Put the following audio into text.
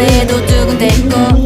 해도 두근대고